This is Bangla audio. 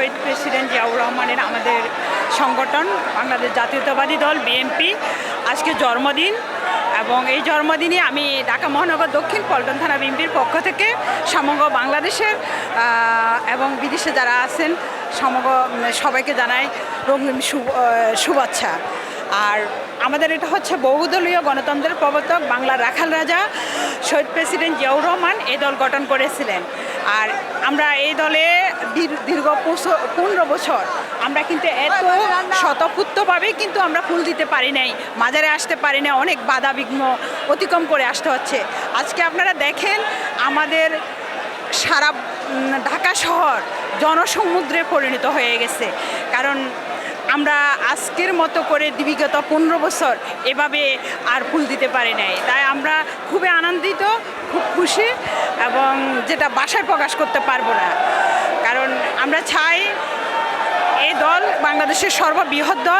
শহীদ প্রেসিডেন্ট জিয়াউর রহমানের আমাদের সংগঠন, বাংলাদেশ জাতীয়তাবাদী দল, বিএনপি। আজকে জন্মদিন এবং এই জন্মদিনে আমি ঢাকা মহানগর দক্ষিণ পল্টন থানা বিএনপির পক্ষ থেকে সমগ্র বাংলাদেশের এবং বিদেশে যারা আছেন, সমগ্র সবাইকে জানাই রঙিন শুভ- শুভেচ্ছা। আর আমাদের এটা হচ্ছে বহুদলীয় গণতন্ত্রের প্রবর্তক বাংলার রাখাল রাজা, শহীদ প্রেসিডেন্ট জিয়াউর রহমান এই দল গঠন করেছিলেন। আর আমরা এই দলে দীর্ঘ পনেরো বছর আমরা কিন্তু এত শতপুত্তভাবে কিন্তু আমরা ফুল দিতে পারি নাই, মাজারে আসতে পারি না অনেক বাধা বিঘ্ন অতিক্রম করে আসতে হচ্ছে। আজকে আপনারা দেখেন আমাদের সারা ঢাকা শহর জনসমুদ্রে পরিণত হয়ে গেছে। কারণ আমরা আজকের মতো করে বিগত পনেরো বছর এভাবে আর ফুল দিতে পারি নাই। তাই আমরা খুবই আনন্দিত, খুব খুশি। এবং যেটা বাসায় প্রকাশ করতে পারব না। কারণ আমরা চাই এই দল বাংলাদেশের সর্ববৃহৎ দল